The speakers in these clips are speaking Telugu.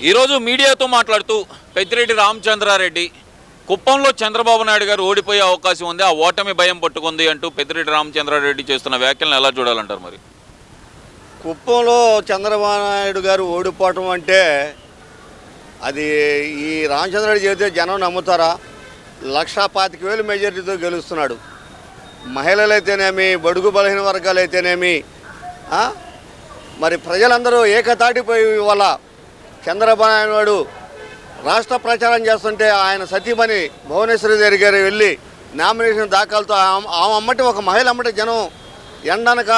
ఈరోజు మీడియాతో మాట్లాడుతూ పెద్దిరెడ్డి రామచంద్రారెడ్డి కుప్పంలో చంద్రబాబు నాయుడు గారు ఓడిపోయే అవకాశం ఉంది ఆ ఓటమి భయం పట్టుకుంది అంటూ పెద్దిరెడ్డి రామచంద్రారెడ్డి చేస్తున్న వ్యాఖ్యలను ఎలా చూడాలంటారు మరి? కుప్పంలో చంద్రబాబు నాయుడు గారు ఓడిపోవటం అంటే అది ఈ రామచంద్రారెడ్డి చెబితే జనం నమ్ముతారా? లక్షా పాతిక వేలు మెజారిటీతో గెలుస్తున్నాడు. మహిళలైతేనేమి బడుగు బలహీన వర్గాలైతేనేమి మరి ప్రజలందరూ ఏకతాటిపోయి వాళ్ళ చంద్రబాబు నాయుడు రాష్ట్ర ప్రచారం చేస్తుంటే ఆయన సతీమణి భువనేశ్వరి దగ్గర గారు వెళ్ళి నామినేషన్ దాఖలతో ఆమె అమ్మటి ఒక మహిళ అమ్మటి జనం ఎండనక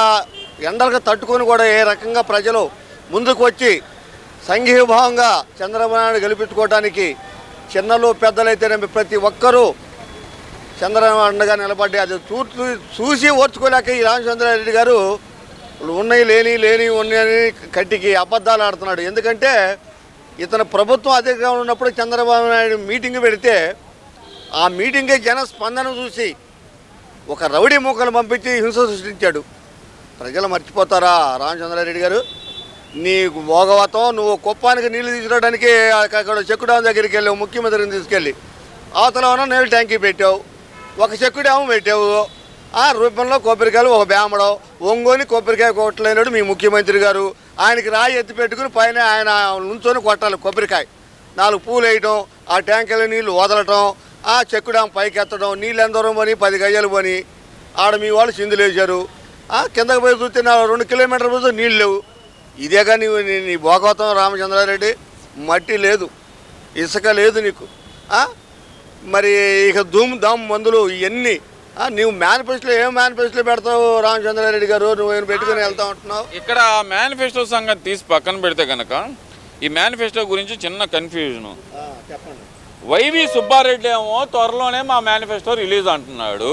ఎండలకు తట్టుకొని కూడా ఏ రకంగా ప్రజలు ముందుకు వచ్చి సంఘీభావంగా చంద్రబాబు నాయుడు గెలిపించుకోవడానికి చిన్నలు పెద్దలైతేనేమి ప్రతి ఒక్కరూ చంద్రబాబు అండగా నిలబడి అది చూ చూసి ఓర్చుకోలేక ఈ రామచంద్రారెడ్డి గారు ఉన్నాయి లేని లేని ఉన్నాయని కట్టికి అబద్ధాలు ఆడుతున్నాడు. ఎందుకంటే ఇతను ప్రభుత్వం అధికారంలో ఉన్నప్పుడు చంద్రబాబు నాయుడు మీటింగ్ పెడితే ఆ మీటింగే జన స్పందన చూసి ఒక రౌడీ మూకలు పంపించి హింస సృష్టించాడు. ప్రజలు మర్చిపోతారా రామచంద్రారెడ్డి గారు? నీ భోగవతం నువ్వు కుప్పానికి నీళ్ళు తీసుకురావడానికి అక్కడ చెక్కు డ్యామ్ దగ్గరికి వెళ్ళావు ముఖ్యమంత్రిని తీసుకెళ్ళి. అవతల ఉన్న నీళ్ళు ట్యాంకీ పెట్టావు ఒక చెక్కు డ్యాము పెట్టావు. ఆ రూపంలో కొబ్బరికాయలు ఒక బేమడం ఒంగోని కొబ్బరికాయ కొట్టలేనాడు మీ ముఖ్యమంత్రి గారు. ఆయనకి రాయి ఎత్తి పెట్టుకుని పైన ఆయన నుంచొని కొట్టాలి కొబ్బరికాయ. నాలుగు పూలు వేయటం ఆ ట్యాంకర్ల నీళ్ళు వదలటం ఆ చెక్కు డ్యామ్ పైకి ఎత్తడం నీళ్ళు ఎందరం పోని పది గయ్యలు పోని. ఆడ మీ వాళ్ళు చిందులు వేశారు ఆ కిందకి పోయి చూస్తే నా రెండు కిలోమీటర్ల పోతే నీళ్ళు లేవు. ఇదేగా నీవు నీ నీ భోగవతం రామచంద్రారెడ్డి? మట్టి లేదు. ఇసుక లేదు నీకు. మరి ఇక ధూమ్ ధామ్ మందులు ఇవన్నీ ఆ, నీవు మేనిఫెస్టోలో ఏం మేనిఫెస్టోలో పెడతావు రామచంద్రారెడ్డి గారు? నువ్వు పెట్టుకుని వెళ్తా ఉంటున్నావు? ఇక్కడ మేనిఫెస్టో సంగతి తీసి పక్కన పెడితే కనుక ఈ మేనిఫెస్టో గురించి చిన్న కన్ఫ్యూజన్ చెప్పండి. వైవి సుబ్బారెడ్డి ఏమో త్వరలోనే మా మేనిఫెస్టో రిలీజ్ అంటున్నాడు.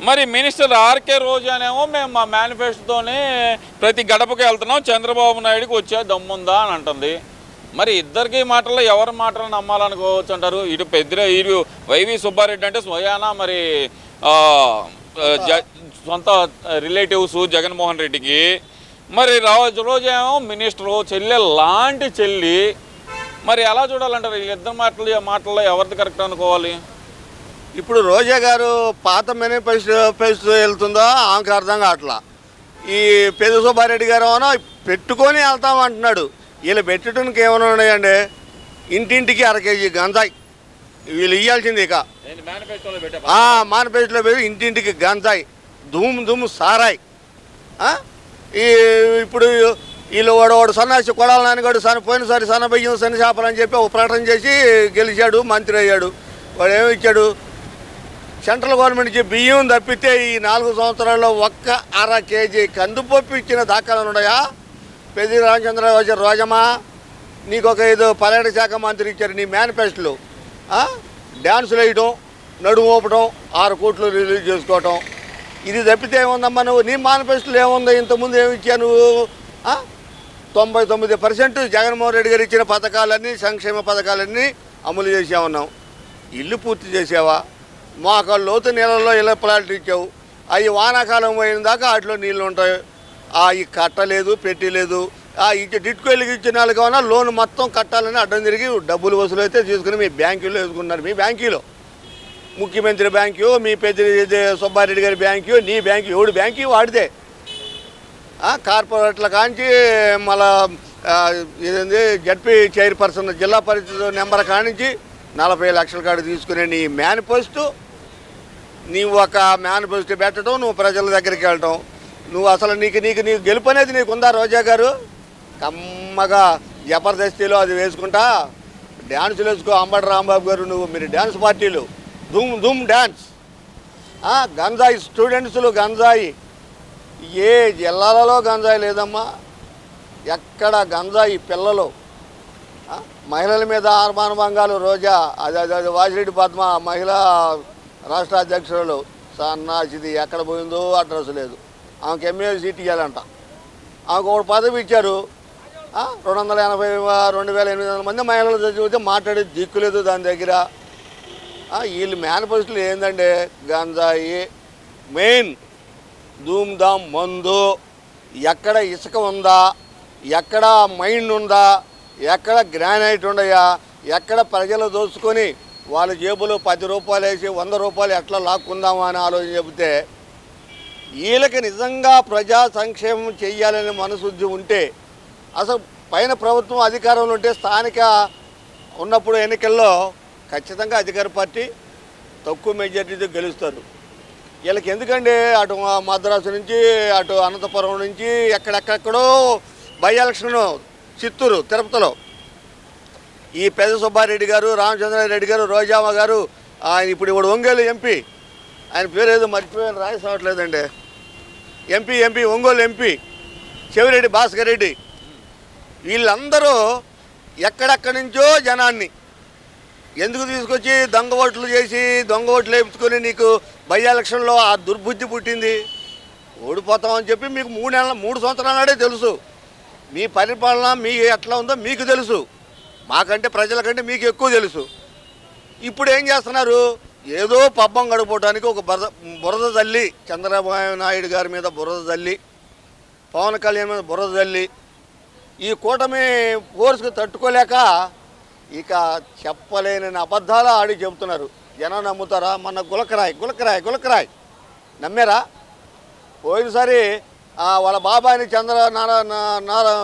మరి మినిస్టర్ ఆర్కే రోజానేమో మేము మా మేనిఫెస్టోతోనే ప్రతి గడపకి వెళ్తున్నాం. చంద్రబాబు నాయుడుకి వచ్చే దమ్ముందా అని అంటుంది. మరి ఇద్దరికి మాటల్లో ఎవరి మాటలు నమ్మాలనుకోవచ్చు అంటారు? ఇటు పెద్ద ఇటు వైవి సుబ్బారెడ్డి అంటే స్వయానా మరి సొంత రిలేటివ్స్ జగన్మోహన్ రెడ్డికి. మరి రోజు రోజేమో మినిస్టరు చెల్లె లాంటి చెల్లి. మరి ఎలా చూడాలంటారు? వీళ్ళిద్దరు మాటలు మాటల్లో ఎవరిది కరెక్ట్ అనుకోవాలి? ఇప్పుడు రోజా గారు పాత మేనిఫెస్టో ఫెస్టో వెళ్తుందో ఆమెకు అర్థం కావట్లా. ఈ పెద్ద సుబ్బారెడ్డి గారు ఏమో పెట్టుకొని వెళ్తాం అంటున్నాడు వీళ్ళు పెట్టడానికి ఏమైనా ఉన్నాయండి? ఇంటింటికి అర కేజీ గంజాయి. వీళ్ళు ఇవ్వాల్సింది ఇక. మేనిఫెస్టోలో పెట్టే ఇంటింటికి గంజాయి దుమ్ దుమ్ సారాయి? ఈ ఇప్పుడు వీళ్ళు వాడు వాడు సన్నాసి కొడాల నాన్నగాడు సన్న పోయినసారి సన్న బియ్యం సన్న చేపలు అని చెప్పి ఒక ప్రకటన చేసి గెలిచాడు మంత్రి అయ్యాడు. వాడు ఏమి ఇచ్చాడు? సెంట్రల్ గవర్నమెంట్ ఇచ్చే బియ్యం తప్పితే ఈ నాలుగు సంవత్సరాల్లో ఒక్క అర కేజీ కందిపప్పు ఇచ్చిన దాఖలు ఉన్నాయా? పెద్ది రామచంద్ర వచ్చారు రోజమ్మా నీకు ఒక ఏదో పర్యాటక శాఖ మంత్రి ఇచ్చారు నీ మేనిఫెస్టోలో? డ్యాన్సులు వేయడం నడుము ఊపడం ఆరు కోట్లు రిలీజ్ చేసుకోవటం. ఇది తప్పితే ఏముందమ్మా నువ్వు? నీ మేనిఫెస్టోలో ఏముంది? ఇంతకుముందు ఏమి ఇచ్చా నువ్వు? తొంభై తొమ్మిది పర్సెంట్ జగన్మోహన్ రెడ్డి గారు ఇచ్చిన పథకాలన్నీ సంక్షేమ పథకాలన్నీ అమలు చేసామన్నావు ఇల్లు పూర్తి చేసావా మాకు లోతు నీళ్ళలో ఇళ్ళ ప్లాట్లు ఇచ్చావు. అవి వానాకాలం పోయిన దాకా వాటిలో నీళ్ళు ఉంటాయి. అవి కట్టలేదు పెట్టలేదు డిట్కో ఇచ్చిన వాళ్ళకి కావున లోన్ మొత్తం కట్టాలని అడ్డం తిరిగి డబ్బులు వసూలు అయితే తీసుకుని మీ బ్యాంకులో వేసుకున్నారు మీ బ్యాంకులో. ముఖ్యమంత్రి బ్యాంకు మీ పెద్ద సుబ్బారెడ్డి గారి బ్యాంకు నీ బ్యాంకు ఎవడు బ్యాంకు వాడితే కార్పొరేట్ల కాంచి మళ్ళా ఇదేంది జడ్పీ చైర్పర్సన్ జిల్లా పరిషత్ నెంబర్ కానించి నలభై లక్షల కాడు తీసుకునే నీ మేనిఫెస్టో. నీవు ఒక మేనిఫెస్టో పెట్టడం నువ్వు ప్రజల దగ్గరికి వెళ్ళటం నువ్వు అసలు నీకు నీకు నీకు గెలుపు అనేది నీకుందా రోజా గారు? కమ్మగా జబర్దస్తిలో అది వేసుకుంటా. డ్యాన్సులు వేసుకో అంబటి రాంబాబు గారు నువ్వు మీరు డ్యాన్స్ పార్టీలు. ధూమ్ ధూమ్ డ్యాన్స్ గంజాయి స్టూడెంట్స్లు గంజాయి. ఏ జిల్లాలలో గంజాయి లేదమ్మా. ఎక్కడ గంజాయి పిల్లలు. మహిళల మీద ఆర్మానుభంగాలు రోజా. అది అది అది వాసిరెడ్డి పద్మ మహిళా రాష్ట్ర అధ్యక్షురాలు. సన్నాసిది ఎక్కడ పోయిందో అడ్రస్ లేదు. ఆమెకి ఎమ్మెల్యే సీట్ ఇవ్వాలంట ఆమెకు ఒక పదవి ఇచ్చారు. రెండు వందల ఎనభై రెండు వేల ఎనిమిది వందల మంది మహిళలు చదివితే మాట్లాడే దిక్కు లేదు దాని దగ్గర. వీళ్ళు మేనిఫెస్టోలు ఏంటంటే గంజాయి మెయిన్ ధూమ్ధామ్ మందు. ఎక్కడ ఇసుక ఉందా? ఎక్కడ మైండ్ ఉందా? ఎక్కడ గ్రానైట్ ఉండయా? ఎక్కడ ప్రజలు దోచుకొని వాళ్ళ జేబులో పది రూపాయలు వేసి వంద రూపాయలు ఎట్లా లాక్కుందామా అని ఆలోచన చెబితే వీళ్ళకి నిజంగా ప్రజా సంక్షేమం చెయ్యాలనే మనశుద్ధి ఉంటే అసలు పైన ప్రభుత్వం అధికారంలో ఉంటే స్థానిక ఉన్నప్పుడు ఎన్నికల్లో ఖచ్చితంగా అధికార పార్టీ తక్కువ మెజార్టీతో గెలుస్తారు. వీళ్ళకి ఎందుకండి అటు మద్రాసు నుంచి అటు అనంతపురం నుంచి ఎక్కడెక్కడెక్కడో బై ఎలక్షన్ చిత్తూరు తిరుపతిలో. ఈ పెద్ద సుబ్బారెడ్డి గారు రామచంద్రారెడ్డి గారు రోజామ గారు ఆయన ఇప్పుడు ఇప్పుడు ఒంగోలు ఎంపీ. ఆయన పేరు ఏదో మర్చిపోయాను రాయసావట్లేదండి MP MP Ongole MP Chevireddy Bhaskar Reddy. వీళ్ళందరూ ఎక్కడెక్కడి నుంచో జనాన్ని ఎందుకు తీసుకొచ్చి దొంగ ఓట్లు చేసి దొంగ ఓట్లు వేయించుకొని నీకు బై ఎలక్షన్లో ఆ దుర్బుద్ధి పుట్టింది? ఓడిపోతామని చెప్పి మీకు మూడు నెలల మూడు సంవత్సరాల నాడే తెలుసు. మీ పరిపాలన మీ ఎట్లా ఉందో మీకు తెలుసు. మాకంటే ప్రజలకంటే మీకు ఎక్కువ తెలుసు. ఇప్పుడు ఏం చేస్తున్నారు? ఏదో పబ్బం గడపడానికి ఒక బురద బురద తల్లి చంద్రబాబు నాయుడు గారి మీద బురద తల్లి పవన్ కళ్యాణ్ మీద బురద తల్లి ఈ కూటమి ఫోర్స్కి తట్టుకోలేక ఇక చెప్పలేని అబద్ధాలు ఆడి చెబుతున్నారు. జనం నమ్ముతారా? మన గులకరాయ్ గులకరాయి గులకరాయ్. నమ్మారా? పోయినసారి వాళ్ళ బాబాయిని చంద్ర నారా నారా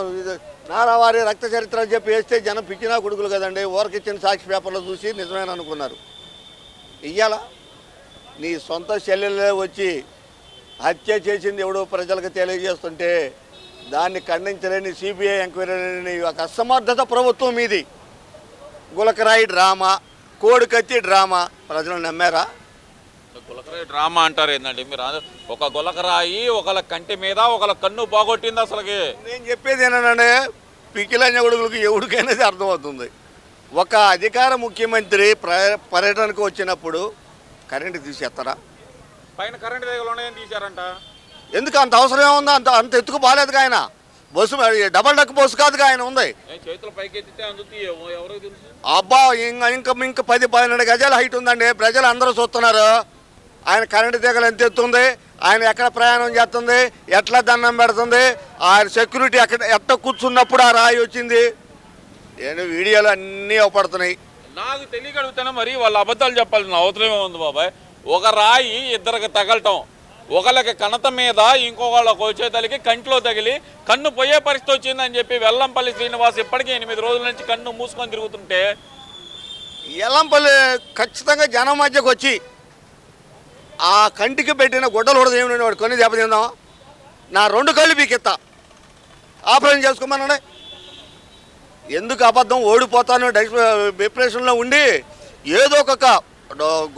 నారావారి రక్త చరిత్ర అని చెప్పి వేస్తే జనం పిచ్చినా కొడుకులు కదండి. ఓరకిచ్చిన సాక్షి పేపర్లో చూసి నిజమైన అనుకున్నారు. ఇయ్యాల? నీ సొంత చెల్లెలే వచ్చి హత్య చేసింది ఎవడో ప్రజలకు తెలియజేస్తుంటే దాన్ని ఖండించలేని సిబిఐ ఎంక్వైరీ ఒక అసమర్థత ప్రభుత్వం మీది. గులకరాయి డ్రామా కోడికత్తి డ్రామా ప్రజలు నమ్మారా? గులకరాయి డ్రామా అంటారు ఏంటంటే మీరు ఒక గులకరాయి ఒకళ్ళ కంటి మీద ఒకళ్ళ కన్ను బాగొట్టింది అసలుకి. నేను చెప్పేది ఏంటంటే పికిలంజ కొడుకులకు ఎవరికైనా ఇది అర్థమవుతుంది. ఒక అధికార ముఖ్యమంత్రి ప్ర పర్యటనకు వచ్చినప్పుడు కరెంటు తీసేస్తారా పైన కరెంట్ తీగలు ఉన్నాయని తీశారంట. ఎందుకు అంత అవసరం ఏముంది అంత అంత ఎత్తుకు బాగాలేదుగా ఆయన. బస్సు డబల్ డక్ బస్సు కాదుగా ఆయన ఉంది. అబ్బా ఇంకా ఇంకా ఇంకా పది పన్నెండు గజాల హైట్ ఉందండి. ప్రజలు అందరూ చూస్తున్నారు. ఆయన కరెంటు తీగలు ఎంత ఎత్తుంది? ఆయన ఎక్కడ ప్రయాణం చేస్తుంది? ఎట్లా దండం పెడుతుంది? ఆయన సెక్యూరిటీ ఎక్కడ ఎట్ట కూర్చున్నప్పుడు ఆ రాయి వచ్చింది? నేను వీడియోలు అన్నీ అవపడుతున్నాయి. నాకు తెలియగలుగుతానే మరి వాళ్ళ అబద్ధాలు చెప్పాల్సిన అవసరమే ఉంది బాబాయ్. ఒక రాయి ఇద్దరికి తగలటం. ఒకళ్ళకి కణత మీద ఇంకొకళ్ళకి వచ్చేతలకి కంట్లో తగిలి కన్ను పోయే పరిస్థితి వచ్చిందని చెప్పి వెల్లంపల్లి శ్రీనివాస్ ఇప్పటికీ ఎనిమిది రోజుల నుంచి కన్ను మూసుకొని తిరుగుతుంటే ఎల్లంపల్లి ఖచ్చితంగా జనం మధ్యకు వచ్చి ఆ కంటికి పెట్టిన గుడ్డలు కూడా ఏమి వాడు కొన్ని దెబ్బతిందామా నా రెండు కళ్ళు పీకెత్తా. ఆపరేషన్ చేసుకోమన్నాడే ఎందుకు అబద్ధం? ఓడిపోతాను డిప్రెషన్లో ఉండి ఏదో ఒక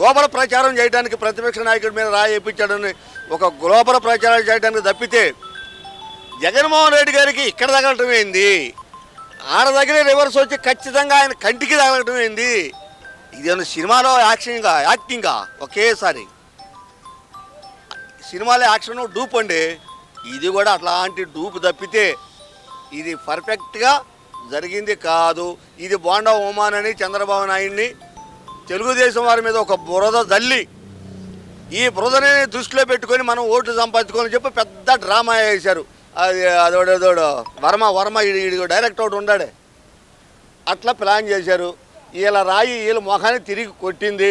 గోబర ప్రచారం చేయడానికి ప్రతిపక్ష నాయకుడి మీద రాయి ఒక గోబర ప్రచారం చేయడానికి తప్పితే జగన్మోహన్ రెడ్డి గారికి ఇక్కడ తగలటం ఏంది? ఆడ దగ్గర రివర్స్ వచ్చి ఖచ్చితంగా ఆయన కంటికి తగలటం ఏంది? ఇదేమన్నా సినిమాలో యాక్షన్గా యాక్టింగా? ఒకేసారి. సినిమాలో యాక్షన్ డూప్ అండి. ఇది కూడా అట్లాంటి డూప్ తప్పితే ఇది పర్ఫెక్ట్గా జరిగింది కాదు. ఇది బోండా ఉమాన్ అని చంద్రబాబు నాయుడిని తెలుగుదేశం వారి మీద ఒక బురద జల్లి ఈ బురదని దృష్టిలో పెట్టుకొని మనం ఓట్లు సంపాదించుకోవాలని చెప్పి పెద్ద డ్రామా వేశారు. అది అదోడేదోడు వర్మ వర్మ ఇడు డైరెక్ట్ ఒకటి ఉండాడే. అట్లా ప్లాన్ చేశారు. వీళ్ళ రాయి వీళ్ళ ముఖాన్ని తిరిగి కొట్టింది.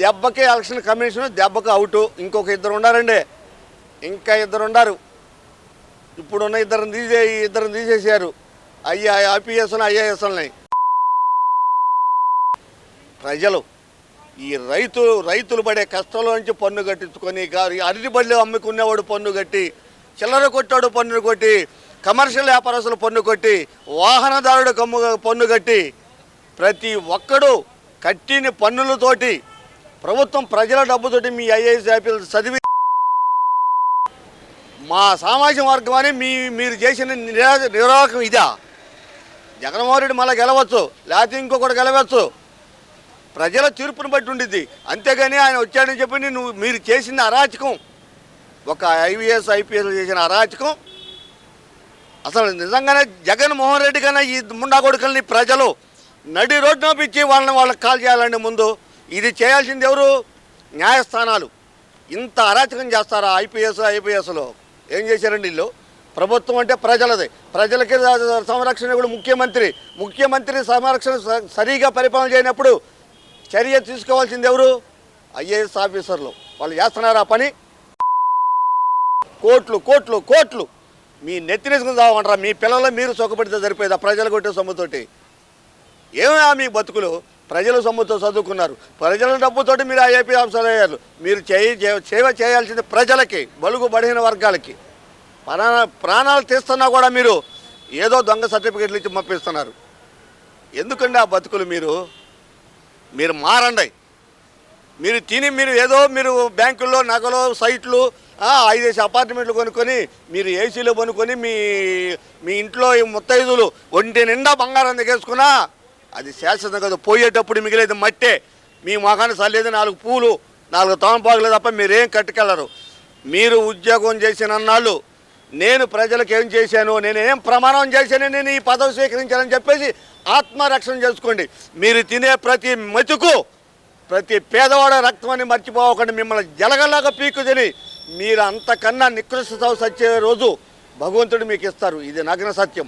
దెబ్బకి ఎలక్షన్ కమిషన్ దెబ్బకి అవుట్. ఇంకొక ఇద్దరు ఉన్నారండి ఇంకా ఇద్దరు ఉన్నారు ఇప్పుడున్న ఇద్దరిని తీసే ఇద్దరిని తీసేసారు ఐఏ ఐపీఎస్ని ఐఏఎస్ని ప్రజలు ఈ రైతు రైతులు పడే కష్టంలో నుంచి పన్ను కట్టించుకొని గారి అరటి బళ్ళు అమ్ముకునేవాడు పన్ను కట్టి చిల్లర కొట్టాడు పన్ను కొట్టి కమర్షియల్ వ్యాపారస్తులు పన్ను కొట్టి వాహనదారుడు కమ్ము పన్ను కట్టి ప్రతి ఒక్కడు కట్టిన పన్నులతోటి ప్రభుత్వం ప్రజల డబ్బుతోటి మీ ఐఏఎస్ యాపీలు చదివి మా సామాజిక వర్గం అని మీ మీరు చేసిన నిరా నిరాకం ఇదా? జగన్మోహన్ రెడ్డి మళ్ళీ గెలవచ్చు లేకపోతే ఇంకొకటి గెలవచ్చు. ప్రజల తీర్పును బట్టి ఉండిద్ది. అంతేగాని ఆయన వచ్చాడని చెప్పి నువ్వు మీరు చేసిన అరాచకం. ఒక ఐవీఎస్ ఐపీఎస్ చేసిన అరాచకం. అసలు నిజంగానే జగన్మోహన్ రెడ్డి కన్నా ఈ ముండా కొడుకుల్ని ప్రజలు నడి రోడ్డు పిచ్చి వాళ్ళని వాళ్ళకి కాల్ చేయాలండి ముందు. ఇది చేయాల్సింది ఎవరు? న్యాయస్థానాలు. ఇంత అరాచకం చేస్తారా ఐపీఎస్ ఐపీఎస్లో ఏం చేశారండి వీళ్ళు? ప్రభుత్వం అంటే ప్రజలది. ప్రజలకి సంరక్షణ కూడా ముఖ్యమంత్రి. ముఖ్యమంత్రి సంరక్షణ స- సరిగా పరిపాలన చేయనప్పుడు చర్య తీసుకోవాల్సింది ఎవరు? ఐఏఎస్ ఆఫీసర్లు. వాళ్ళు చేస్తున్నారు ఆ పని? కోట్లు కోట్లు కోట్లు. మీ నెత్తినేసుకుని చావమంటారా మీ పిల్లలు మీరు సుఖపడితే సరిపోయేదా ప్రజలు కొట్టే సొమ్ముతోటి? ఏమైనా మీ బతుకులు? ప్రజల సొమ్ముతో చదువుకున్నారు. ప్రజల డబ్బుతోటి మీరు ఐఏపీ ఆఫీసర్ అయ్యారు. మీరు చేయి సేవ చేయాల్సింది ప్రజలకి బలుగు బడిన వర్గాలకి. ప్రాణ ప్రాణాలు తీస్తున్నా కూడా మీరు ఏదో దొంగ సర్టిఫికెట్లు ఇచ్చి పంపిస్తున్నారు. ఎందుకండి ఆ బతుకులు మీరు? మీరు మారండి. మీరు తిని మీరు ఏదో మీరు బ్యాంకుల్లో నగలు సైట్లు ఐదేసి అపార్ట్మెంట్లు కొనుక్కొని మీరు ఏసీలో కొనుక్కొని మీ మీ ఇంట్లో ఈ ముత్తైదులు ఒంటి నిండా బంగారం దిగేసుకున్నా అది శాశ్వతం కదా. పోయేటప్పుడు మిగిలేదు మట్టే. మీ మొఖాన్ని చల్లేదు నాలుగు పూలు నాలుగు తోమపాకులు తప్ప మీరేం కట్టుకెళ్ళరు. మీరు ఉద్యోగం చేసిన నాళ్ళు నేను ప్రజలకు ఏం చేశాను నేను ఏం ప్రమాణం చేశాను నేను ఈ పదవి స్వీకరించానని చెప్పేసి ఆత్మరక్షణ చేసుకోండి. మీరు తినే ప్రతి మెతుకు ప్రతి పేదవాడ రక్తమని మర్చిపోకుండా మిమ్మల్ని జలగలాగా పీకు తిని మీరు అంతకన్నా నికృష్ట సచ్చే రోజు భగవంతుడు మీకు ఇస్తారు. ఇది నగ్న సత్యం.